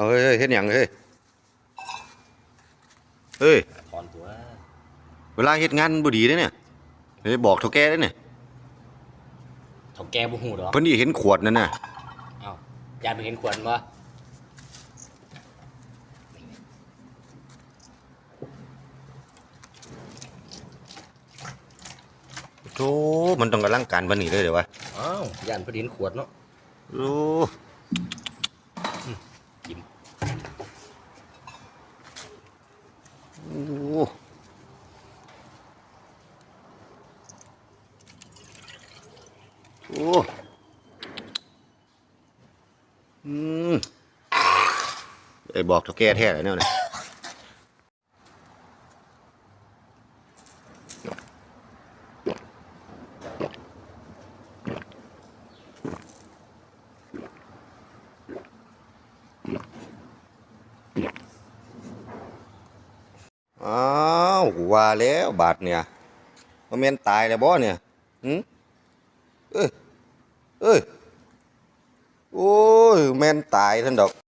เอาเฮ้ยเฮ้ยเฮ็ดหยังเฮ้ยเฮ้ยถอนตัวเวลาเฮ็ดงานบ่ดีเด้เนี่ยเฮ้ยบอกเฒ่าแก่เด้เนี่ยเถ่าแกบ่หูดอกเพิ่นนี่เห็นขวดนั่นน่ะเอ้าญาติไปเห็นขวดบ่โธ่มันต้องกำลังการปานนี้เลยเดี๋ยววะเอ้าวญาติไปเห็นขวดเนาะโอ้ กิน โอ้โอ้อืมไอ้บอกเฒ่าแก่แท้เลยเนี่ย อ้าวกูว่าแล้วบาดเนี่ยมันแม่นตายแล้วบ่เนี่ยหืมเอ้ยเอ้ยโอ้ยแม่นตายท่านดอก